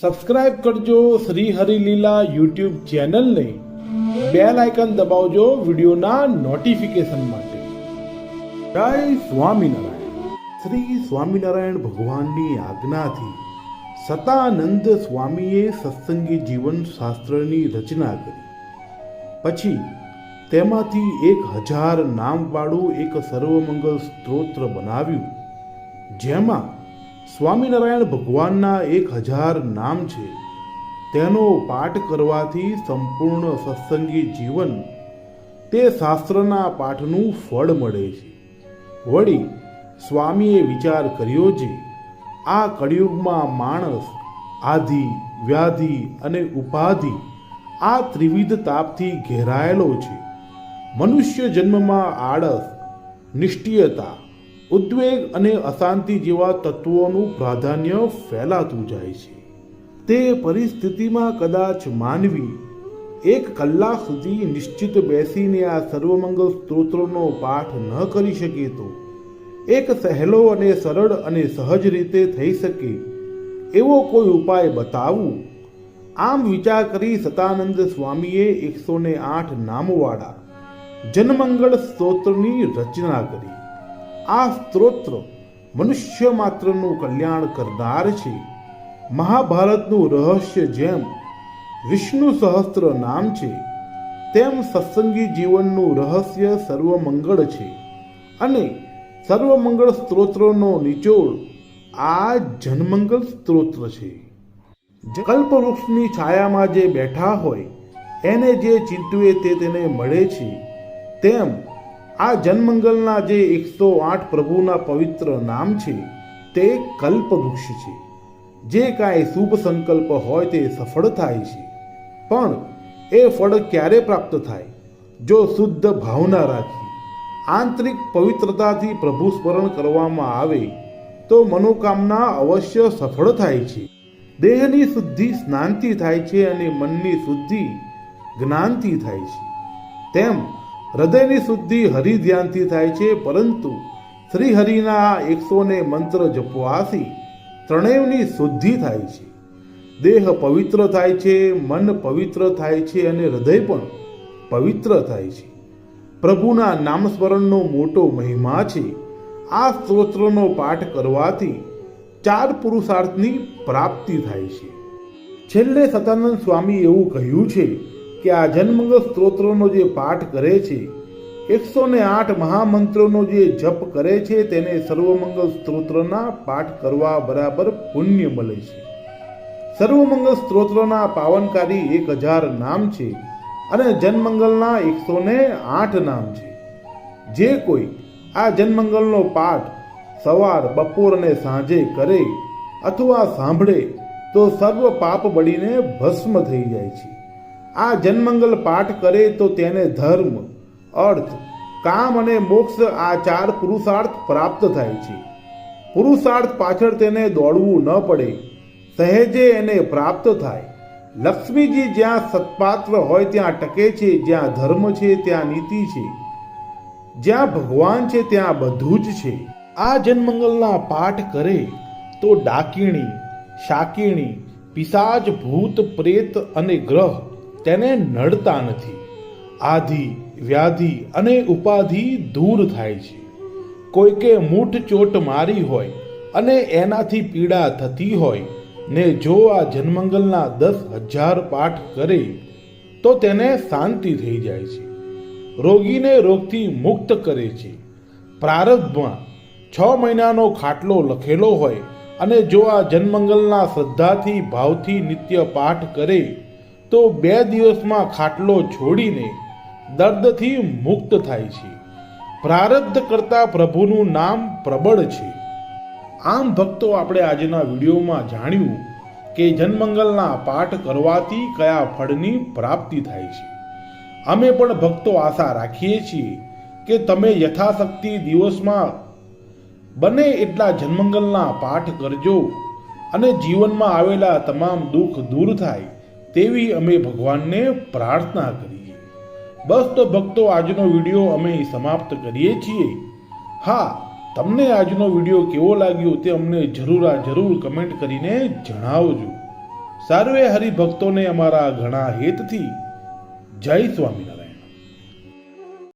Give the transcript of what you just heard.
Subscribe કરજો Shri Harileela YouTube ચેનલને. Bell icon દબાવજો વિડીયોના નોટિફિકેશન માટે. જય સ્વામિનારાયણ. શ્રી સ્વામિનારાયણ ભગવાનની આજ્ઞાથી સતાનંદ સ્વામીએ સત્સંગી જીવન શાસ્ત્રની રચના કરી. પછી તેમાંથી એક હજાર નામવાળું એક સર્વમંગલ સ્ત્રોત્ર બનાવ્યું, જેમાં સ્વામિનારાયણ ભગવાનના એક હજાર નામ છે. તેનો પાઠ કરવાથી સંપૂર્ણ સત્સંગી જીવન તે શાસ્ત્રના પાઠનું ફળ મળે છે. વળી, સ્વામીએ વિચાર કર્યો છે આ કળિયુગમાં માણસ, આધિ, વ્યાધિ અને ઉપાધિ આ ત્રિવિધ તાપથી ઘેરાયેલો છે. મનુષ્ય જન્મમાં આળસ નિષ્ઠિયતા ઉદ્વેગ અને અશાંતિ જેવા તત્વોનું પ્રાધાન્ય ફેલાતું જાય છે. તે પરિસ્થિતિમાં કદાચ માનવી એક કલાક સુધી નિશ્ચિત બેસીને આ સર્વમંગલ સ્ત્રોત્રનો પાઠ ન કરી શકે તો એક સહેલો અને સરળ અને સહજ રીતે થઈ શકે એવો કોઈ ઉપાય બતાવવું આમ વિચાર કરી સતાનંદ સ્વામીએ એકસો ને આઠ નામવાળા જનમંગળ સ્તોત્રની રચના કરી. આ સ્ત્રોત્ર મનુષ્ય માત્રનું કલ્યાણ કરનાર છે. મહાભારતનું રહસ્ય જેમ વિષ્ણુ સહસ્ત્ર નામ છે, તેમ સત્સંગી જીવનનું રહસ્ય સર્વમંગળ છે. અને સર્વમંગળ સ્ત્રોત્રનો નિચોડ આ જનમંગલ સ્ત્રોત્ર છે. કલ્પવૃક્ષની છાયામાં જે બેઠા હોય, એને જે ચિંતવે તે તેને મળે છે, તેમ આ જનમંગલના જે એકસો આઠ પ્રભુના પવિત્ર નામ છે, તે કલ્પવૃક્ષ છે. જે કાંઈ શુભ સંકલ્પ હોય તે સફળ થાય છે. પણ એ ફળ ક્યારે પ્રાપ્ત થાય? જો શુદ્ધ ભાવના રાખી, આંતરિક પવિત્રતાથી પ્રભુ સ્મરણ કરવામાં આવે, તો મનોકામના અવશ્ય સફળ થાય છે. દેહની શુદ્ધિ સ્નાનથી થાય છે અને મનની શુદ્ધિ જ્ઞાનથી થાય છે. તેમ હૃદયની શુદ્ધિ હરિ ધ્યાનથી થાય છે, પરંતુ શ્રી હરિના એકસો ને મંત્ર જપવાથી ત્રણેયની શુદ્ધિ થાય છે. દેહ પવિત્ર થાય છે, મન પવિત્ર થાય છે અને હૃદય પણ પવિત્ર થાય છે. પ્રભુના નામસ્મરણનો મોટો મહિમા છે. આ સ્તોત્રનો પાઠ કરવાથી ચાર પુરુષાર્થની પ્રાપ્તિ થાય છે. છેલ્લે સતાનંદ સ્વામી એવું કહ્યું છે કે આ જન્મંગલ સ્ત્રોત્રોનો જે પાઠ કરે છે, એકસો ને આઠ મહામંત્રોનો જે જપ કરે છે, તેને સર્વમંગલ સ્ત્રોત્રના પાઠ કરવા બરાબર પુણ્ય મળે છે. સર્વમંગલ સ્ત્રોત્રના પાવનકારી એક હજાર નામ છે અને જન્મંગલના એકસો ને આઠ નામ છે. જે કોઈ આ જન્મંગલનો પાઠ સવાર, બપોર અને સાંજે કરે અથવા સાંભળે તો સર્વ પાપ બળીને ભસ્મ થઈ જાય છે. આ જન્મંગલ પાઠ કરે તો તેને ધર્મ, અર્થ, કામ અને મોક્ષ આ ચાર પુરુષાર્થ પ્રાપ્ત થાય છે. પુરુષાર્થ પાછળ તેને દોડવું ન પડે. સહેજે એને પ્રાપ્ત થાય. લક્ષ્મીજી જ્યાં સત્પાત્ર હોય ત્યાં ટકે છે, જ્યાં ધર્મ છે ત્યાં નીતિ છે. જ્યાં ભગવાન છે ત્યાં બધું જ છે. આ જન્મંગલના પાઠ કરે તો ડાકીણી, શાકીણી, પિશાચ ભૂત, પ્રેત અને ગ્રહ તેને નડતા નથી. આધિ, વ્યાધિ અને ઉપાધિ દૂર થાય છે. કોઈકે મૂઠ ચોટ મારી હોય અને એનાથી પીડા થતી હોય, ને જો આ જન્મંગલના દસ હજાર પાઠ કરે, તો તેને શાંતિ થઈ જાય છે. રોગીને રોગથી મુક્ત કરે છે. પ્રારબ્ધમાં છ મહિનાનો ખાટલો લખેલો હોય અને જો આ જન્મંગલના શ્રદ્ધાથી, ભાવથી નિત્ય પાઠ કરે તો બે દિવસમાં ખાટલો છોડીને દર્દથી મુક્ત થાય છે. પ્રારબ્ધ કરતા પ્રભુનું નામ પ્રબળ છે. આમ ભક્તો આપણે આજના વિડીયોમાં જાણ્યું કે જન્મંગલના પાઠ કરવાથી કયા ફળની પ્રાપ્તિ થાય છે. અમે પણ ભક્તો આશા રાખીએ છીએ કે તમે યથાશક્તિ દિવસમાં બને એટલા જન્મંગલના પાઠ કરજો અને જીવનમાં આવેલા તમામ દુઃખ દૂર થાય. તેવી અમે ભગવાનને પ્રાર્થના કરીએ. બસ તો ભક્તો, આજનો વીડિયો અમે સમાપ્ત કરીએ છીએ. હા, તમને આજનો વીડિયો કેવો લાગ્યો તે અમને જરૂર આ જરૂર કમેન્ટ કરીને જણાવજો. સર્વે હરિભક્તોને અમારા ઘણા હેતથી. જય સ્વામિનારાયણ.